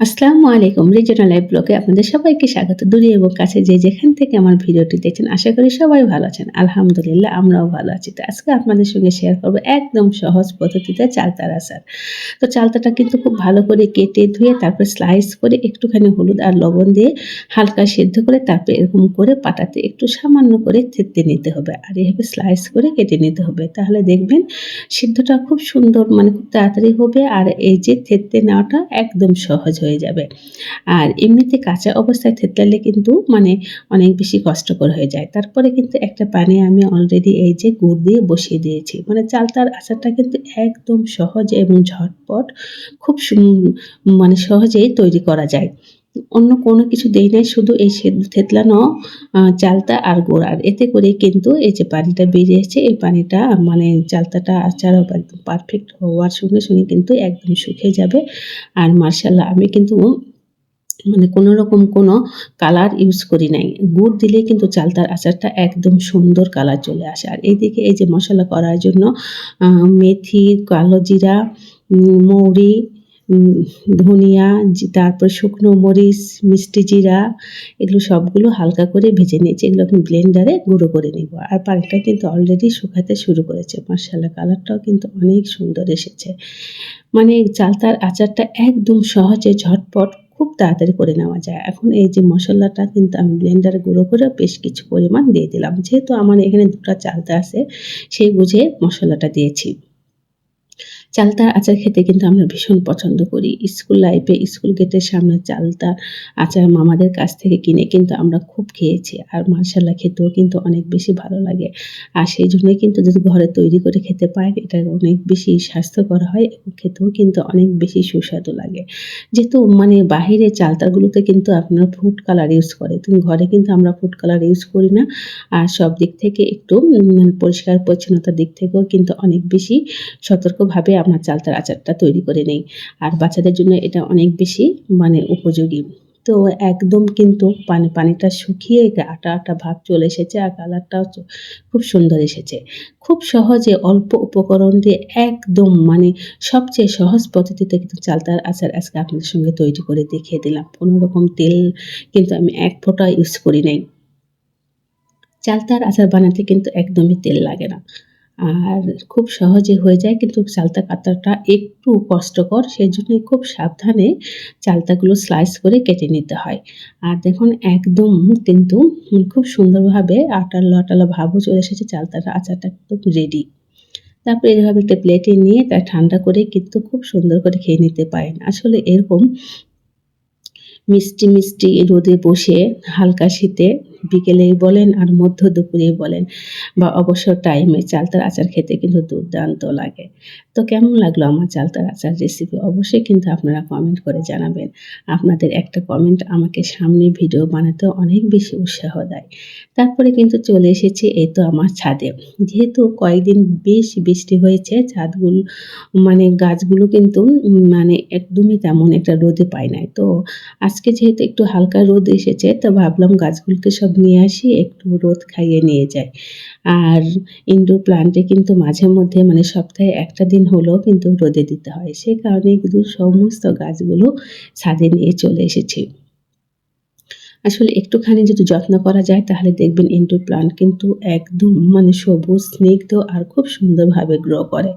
আসসালামু আলাইকুম regional live ব্লগে আপনাদের সবাইকে স্বাগত। দূরে এবং কাছে যে যেখান থেকে আমার ভিডিওটি দেখছেন, আশা করি সবাই ভালো আছেন। আলহামদুলিল্লাহ, আমরাও ভালো আছি। তো আজকে আপনাদের সঙ্গে শেয়ার করব একদম সহজ পদ্ধতিতে চালতার আচার তো চালতাটা কিন্তু খুব ভালো করে কেটে ধুয়ে তারপর স্লাইস করে একটুখানি হলুদ আর লবণ দিয়ে হালকা সেদ্ধ করে তারপর এরকম করে পাটাতে একটু সামান্য করে থেতে নিতে হবে। আর এভাবে স্লাইস করে কেটে নিতে হবে। তাহলে দেখবেন সিদ্ধটা খুব সুন্দর মানে খুব তাড়াতাড়ি হবে। আর এই যে থেতে নেওয়াটা একদম সহজ হয়ে যাবে। আর এমনিতে কাঁচা অবস্থায় থেতলালে কিন্তু মানে অনেক বেশি কষ্টকর হয়ে যায়। তারপরে কিন্তু একটা পানে আমি অলরেডি এই যে গুড় দিয়ে বসিয়ে দিয়েছি। মানে চালতার আচারটা কিন্তু একদম সহজ এবং ঝটপট, খুব মানে সহজেই তৈরি করা যায়। অন্য কোনো কিছু দেই নাই, শুধু এই সেদ্ধ থেতলানো চালতা আর গুড়। আর এতে করে কিন্তু এই যে পানিটা বেরিয়েছে এই পানিটা মানে চালতাটা আচার পারফেক্ট হওয়ার সঙ্গে সঙ্গে কিন্তু একদম শুকিয়ে যাবে। আর মার্শাল্লাহ আমি কিন্তু মানে কোনো রকম কোনো কালার ইউজ করি নাই। গুড় দিলে কিন্তু চালতার আচারটা একদম সুন্দর কালার চলে আসে। আর এইদিকে এই যে মশলা করার জন্য মেথি, কালো জিরা মৌরি ধনিয়া তারপর শুকনো মরিচ, মিষ্টি জিরা, এগুলো সবগুলো হালকা করে ভেজে নিয়েছি। এগুলো আমি ব্লেন্ডারে গুঁড়ো করে নিব। আর পানিটা কিন্তু অলরেডি শুকাতে শুরু করেছে। মার্শাল্লাহ কালারটাও কিন্তু অনেক সুন্দর এসেছে। মানে চালতার আচারটা একদম সহজে ঝটপট খুব তাড়াতাড়ি করে নেওয়া যায়। এখন এই যে মশলাটা কিন্তু আমি ব্লেন্ডারে গুঁড়ো করে বেশ কিছু পরিমাণ দিয়ে দিলাম। যেহেতু আমার এখানে দুটো চালতা আছে, সেই বুঝে মশলাটা দিয়েছি। চালতার আচার খেতে কিন্তু আমরা ভীষণ পছন্দ করি। স্কুল লাইফে স্কুল গেটের সামনে চালতা আচার মামাদের কাছ থেকে কিনে কিন্তু আমরা খুব খেয়েছি আর মার্শাল্লাহ খেতেও কিন্তু অনেক বেশি ভালো লাগে। আর সেই জন্যই কিন্তু যদি ঘরে তৈরি করে খেতে পায়, এটা অনেক বেশি স্বাস্থ্যকর হয় এবং খেতেও কিন্তু অনেক বেশি সুস্বাদু লাগে। যেহেতু মানে বাহিরে চালতাগুলোতে কিন্তু আপনার ফুড কালার ইউজ করে তুমি ঘরে কিন্তু আমরা ফুড কালার ইউজ করি না। আর সব দিক থেকে একটু মানে পরিষ্কার পরিচ্ছন্নতার দিক থেকেও কিন্তু অনেক বেশি সতর্কভাবে আমরা চালতার আচারটা তৈরি করে নেই। আর বাচ্চাদের জন্য এটা অনেক বেশি মানে উপযোগী। তো একদম কিন্তু পানি, পানিটা শুকিয়ে আটা আটা ভাব চলে এসেছে আর কালারটাও খুব সুন্দর এসেছে। খুব সহজে অল্প উপকরণ দিয়ে একদম মানে সবচেয়ে সহজ পদ্ধতিতে কিন্তু চালতার আচার আজকে আপনাদের সঙ্গে তৈরি করে দেখিয়ে দিলাম। কোনো রকম তেল কিন্তু আমি এক ফোঁটা ইউজ করি নাই। চালতার আচার বানাতে কিন্তু একদমই তেল লাগে না। আর খুব সহজে হয়ে যায়, কিন্তু চালতা কাটাটা একটু কষ্টকর সেই জন্য খুব সাবধানে চালতাগুলো স্লাইস করে কেটে নিতে হয়। আর দেখুন, একদম কিন্তু খুব সুন্দরভাবে আটালো আটালো ভাবও চলে এসেছে চালতাটা আচারটা একদম রেডি তারপর এভাবে একটা প্লেটে নিয়ে তা ঠান্ডা করে কিন্তু খুব সুন্দর করে খেয়ে নিতে পারেন। আসলে এরকম মিষ্টি মিষ্টি রোদে বসে হালকা শীতে বিকেলেই বলেন আর মধ্য দুপুরেই বলেন, বা অবসর টাইমে চালতার আচার খেতে কিন্তু দুর্দান্ত লাগে। তো কেমন লাগল আমার চালতার আচার রেসিপি অবশ্যই কিন্তু আপনারা কমেন্ট করে জানাবেন। আপনাদের একটা কমেন্ট আমাকে সামনে ভিডিও বানাতে অনেক বেশি উৎসাহ দেয়। তারপরে কিন্তু চলে এসেছি এই তো আমার ছাদে। যেহেতু কয়েকদিন বেশ বৃষ্টি হয়েছে, ছাদগুলো মানে গাছগুলো কিন্তু মানে একদমই তেমন একটা রোদে পায় নাই। তো আজকে যেহেতু একটু হালকা রোদ এসেছে, তো ভাবলাম গাছগুলোকে সব নিয়ে আসি, একটু রোদ খাইয়ে নিয়ে যাই। আর ইনডোর প্লান্টে কিন্তু মাঝে মধ্যে মানে সপ্তাহে একটা দিন হলেও কিন্তু রোদে দিতে হয়। সেই কারণে কিন্তু সমস্ত গাছগুলো ছাদে নিয়ে চলে এসেছি। আসলে একটুখানি যদি যত্ন করা যায়, তাহলে দেখবেন ইনডোর প্লান্ট কিন্তু একদম মানে সবুজ, স্নিগ্ধ আর খুব সুন্দরভাবে গ্রো করে।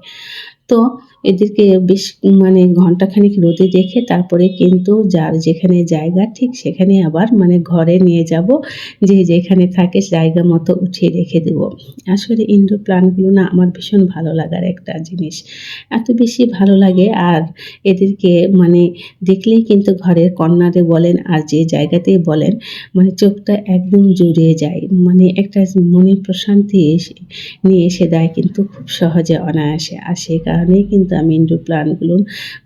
তো এদেরকে বেশ মানে ঘন্টাখানিক রোদে রেখে তারপরে কিন্তু যার যেখানে জায়গা ঠিক সেখানে আবার মানে ঘরে নিয়ে যাব, যে যেখানে থাকে জায়গা মতো উঠিয়ে রেখে দেব। আসলে ইনডোর প্লান্টগুলো না আমার ভীষণ ভালো লাগার একটা জিনিস। এত বেশি ভালো লাগে আর এদেরকে মানে দেখলেই কিন্তু ঘরের কর্নারে বলেন আর যে জায়গাতেই বলেন মানে চোখটা একদম জুড়িয়ে যায়। মানে একটা মনে প্রশান্তি নিয়ে এসে দেয় কিন্তু খুব সহজে অনায়াসে। আর সেই কারণেই কিন্তু আমি ইনডোর প্লান্টগুলো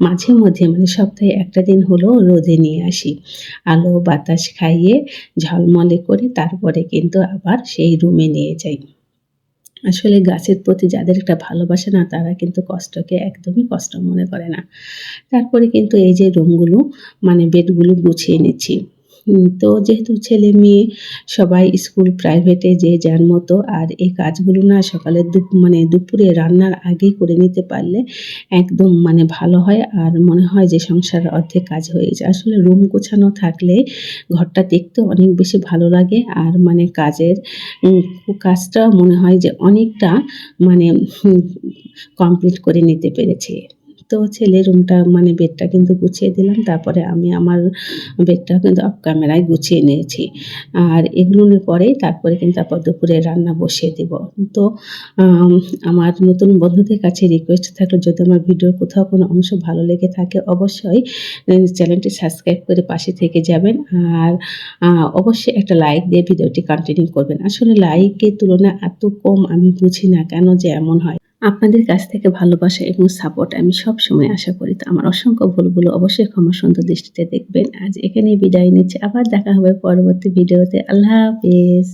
মাঝে মধ্যে মানে সপ্তাহে একটা দিন হলেও রোদে নিয়ে আসি। আলো, বাতাস খাইয়ে ঝলমলে করে তারপরে কিন্তু আবার সেই রুমে নিয়ে যাই। আসলে গাছের প্রতি যাদের একটা ভালোবাসা না, তারা কিন্তু কষ্টকে একদমই কষ্ট মনে করে না। তারপরে কিন্তু এই যে রুমগুলো মানে বেডগুলো গুছিয়ে নিচ্ছি। তো যেহেতু ছেলে মেয়ে, সবাই স্কুল প্রাইভেটে যে যার মতো, আর এই কাজগুলো না সকালে মানে দুপুরে রান্নার আগেই করে নিতে পারলে একদম মানে ভালো হয়। আর মনে হয় যে সংসারের অর্ধেক কাজ হয়ে যায়। আসলে রুম গোছানো থাকলে ঘরটা দেখতে অনেক বেশি ভালো লাগে। আর মানে কাজের কাজটা মনে হয় যে অনেকটা মানে কমপ্লিট করে নিতে পেরেছি। তো ছেলের রুমটা মানে বেডটা কিন্তু গুছিয়ে দিলাম। তারপরে আমি আমার বেডটা কিন্তু অফ ক্যামেরায় গুছিয়ে নিয়েছি। আর এগুলোর পরেই তারপরে কিন্তু তারপর দুপুরে রান্না বসিয়ে দেব। তো আমার নতুন বন্ধুদের কাছে রিকোয়েস্ট থাকল, যদি আমার ভিডিওর কোথাও কোনো অংশ ভালো লেগে থাকে, অবশ্যই চ্যানেলটি সাবস্ক্রাইব করে পাশে থেকে যাবেন। আর অবশ্যই একটা লাইক দিয়ে ভিডিওটি কন্টিনিউ করবেন। আসলে লাইকের তুলনায় এত কম আমি বুঝি না কেন যে এমন হয়। আপনাদের কাছ থেকে ভালোবাসা এবং সাপোর্ট আমি সব সময় আশা করি। তো আমার অসংখ্য ভুলগুলো অবশ্যই ক্ষমা সুন্দর দৃষ্টিতে দেখবেন। আজ এখানেই বিদায় নিচ্ছে। আবার দেখা হবে পরবর্তী ভিডিওতে। আল্লাহ হাফেজ।